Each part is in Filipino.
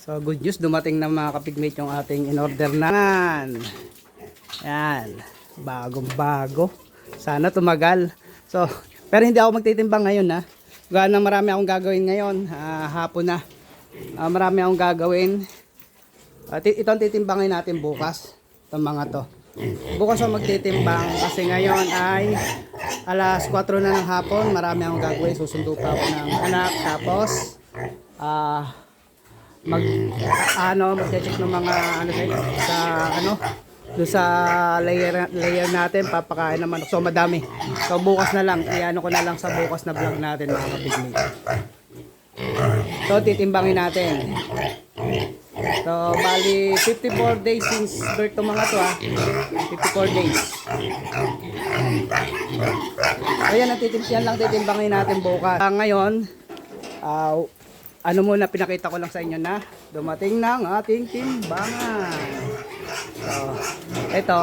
So good news, dumating na mga kapigmate yung ating in-order na. Yan. Bagong bago. Sana tumagal. So, pero hindi ako magtitimbang ngayon ha. Gawa na marami akong gagawin ngayon. Ah, hapon na. Ah, marami akong gagawin. At ito ang titimbangin natin bukas. Itong mga to. Bukas ako magtitimbang kasi ngayon ay alas 4 na ng hapon. Marami akong gagawin. Susundo pa ako ng anak. Tapos, ah, mag ano mag-check ng mga ano sa, sa ano do sa layer layer natin papakain naman. So madami. So bukas na lang iano ko na lang sa bukas na vlog natin mga kabigli so titimbangin natin. So bali 54 days since birth to mga to ah. 54 days. Natitim yan lang titimbangin natin bukas. Ah, ngayon ah ano muna pinakita ko lang sa inyo na dumating ng ating timbangan. So, ito,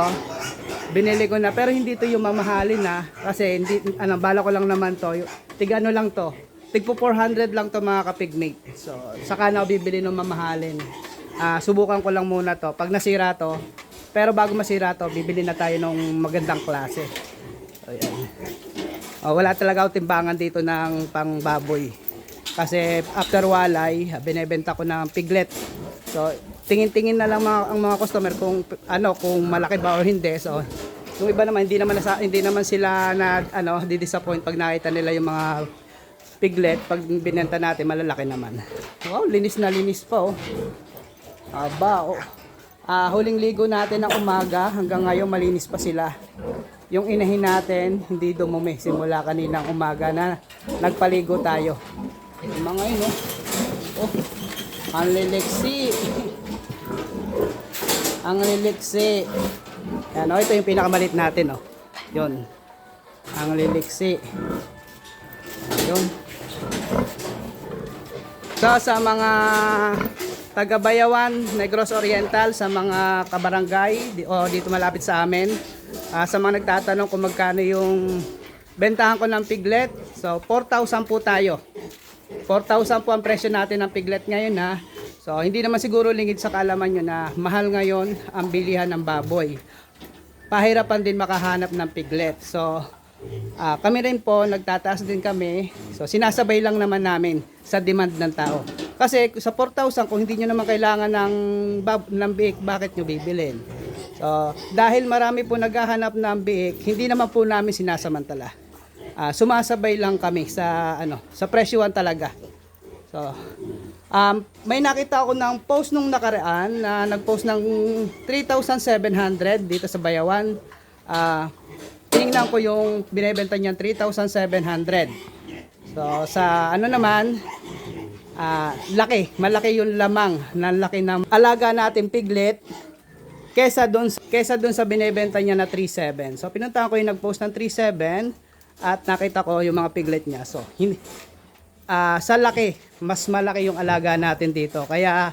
binili ko na pero hindi to yung mamahalin na kasi hindi ano bala ko lang naman to. Tig ano lang to. Tig po 400 lang to mga kapigmate. So, saka na ako bibili ng mamahalin. Ah, subukan ko lang muna to. Pag nasira to, pero bago masira to, bibili na tayo ng magandang klase. So, yan. Oh, wala talaga ako timbangan dito ng pangbaboy. Kasi after walay, binebenta ko ng piglet. So, tingin-tingin na lang mga, ang mga customer kung ano, kung malaki ba o hindi. So, yung iba naman hindi naman nasa, hindi naman sila na ano, di-disappoint pag nakita nila yung mga piglet pag binenta natin malalaki naman. Wow, linis na linis pa oh. Aba, oh. Ah, huling ligo natin ng umaga hanggang ngayon malinis pa sila. Yung inahin natin hindi dumumi simula kaninang umaga na nagpaligo tayo. Yung mga yun, oh. Oh, ang liliksi. ang liliksi. Yan, oh, ito yung pinakamalit natin, oh. Yun. Ang liliksi. Yun. So, sa mga taga-Bayawan, Negros Oriental, sa mga kabarangay, o dito malapit sa amin, ah, sa mga nagtatanong kung magkano yung bentahan ko ng piglet, so 4,000 po tayo. 4,000 po ang presyo natin ng piglet ngayon ha. So hindi naman siguro lingid sa kaalaman nyo na mahal ngayon ang bilihan ng baboy. Pahirapan din makahanap ng piglet. So ah, kami rin po nagtataas din kami. So sinasabay lang naman namin sa demand ng tao. Kasi sa 4,000 kung hindi nyo naman kailangan ng, bab- ng biik, bakit nyo bibilin? So dahil marami po naghahanap ng biik, hindi naman po namin sinasamantala. Ah, sumasabay lang kami sa ano sa presyuhan talaga. So um, may nakita ako ng post nung nakaraan na nag-post ng 3,700 dito sa Bayawan. Ah, tinignan ko yung binebenta niyan 3,700. So sa ano naman ah, laki, malaki yung lamang ng laki ng alaga natin piglet kesa doon kesa doon sa binebenta niya na 37. So pinuntahan ko yung nag-post ng 37 at nakita ko yung mga piglet niya. So hindi ah, sa laki, mas malaki yung alaga natin dito. Kaya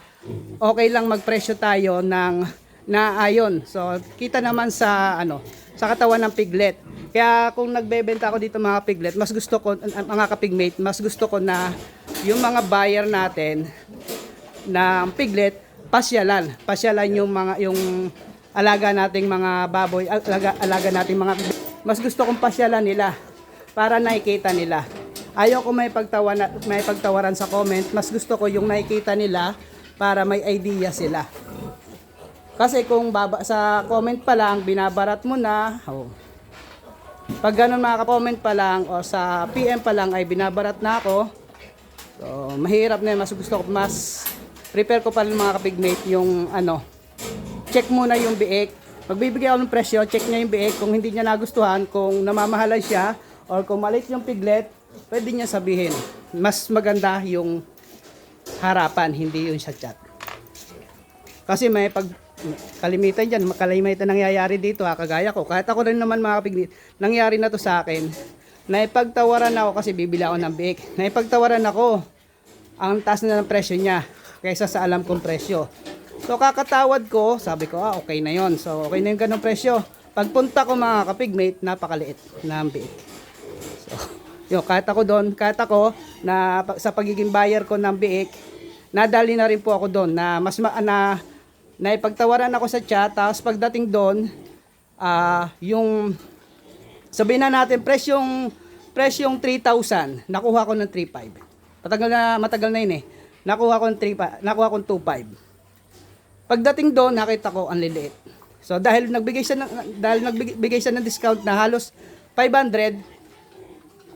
okay lang magpresyo tayo ng naayon. So kita naman sa ano, sa katawan ng piglet. Kaya kung nagbebenta ako dito mga piglet, mas gusto ko ang- mga kapigmate, mas gusto ko na yung mga buyer natin ng piglet pasyalan. Pasyalan yung mga yung alaga nating mga baboy, alaga, alaga nating mga mas gusto kong pasyalan nila para nakikita nila. Ayaw ko may pagtawaran, may pagtawaran sa comment, mas gusto ko yung nakikita nila para may idea sila. Kasi kung baba, sa comment pa lang, binabarat mo na, oh. pag ganun mga comment pa lang, o sa PM pa lang ay binabarat na ako, so mahirap na yun. mas gusto ko, mas prepare ko pa rin mga kapigmate yung ano, check muna yung biik. Magbibigay ako ng presyo, check niya yung biik. Kung hindi niya nagustuhan, kung namamahalay siya, or kung maliit yung piglet, pwede niya sabihin. Mas maganda yung harapan, hindi yung sa chat. Kasi may pag kalimitan dyan, kalimitan nangyayari dito ha, kagaya ko. Kahit ako rin naman mga kapiglit, nangyari na to sa akin. Naipagtawaran ako kasi bibili ako ng biik. Naipagtawaran ako. Ang taas na ng presyo niya kaysa sa alam kong presyo. So kakatawad ko, sabi ko, ah, okay na yon So okay na yung ganong presyo. Pagpunta ko mga kapigmate, napakaliit na ang biik. Yun, kahit ako doon, kahit ako na sa pagiging buyer ko ng biik, nadali na rin po ako doon na mas ma- na naipagtawaran ako sa chat tapos pagdating doon ah yung sabihin na natin presyong presyong 3,000 nakuha ko ng 3,500 matagal na matagal na yun eh. Nakuha ko ng 3 nakuha ko ng 2,500 pagdating doon nakita ko ang liliit. So dahil nagbigay siya ng dahil nagbigay siya ng discount na halos 500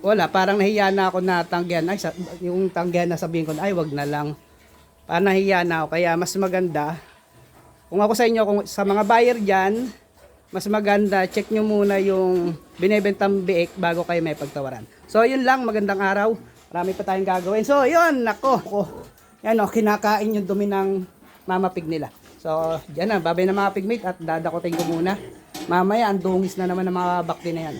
wala, parang nahiya na ako na tanggihan. Ay, sa, yung tanggihan na sabihin ko, ay, wag na lang. Parang nahiya na ako. Kaya mas maganda, kung ako sa inyo, kung sa mga buyer dyan, mas maganda, check nyo muna yung binibentang biik bago kayo may pagtawaran. So, yun lang, magandang araw. Marami pa tayong gagawin. So, yun, nako. Ako, yan o, kinakain yung dumi ng mama pig nila. So, dyan na, babay na mga pigmate at dadakotin ko muna. Mamaya, ang dungis na naman ng mga bakti na yan.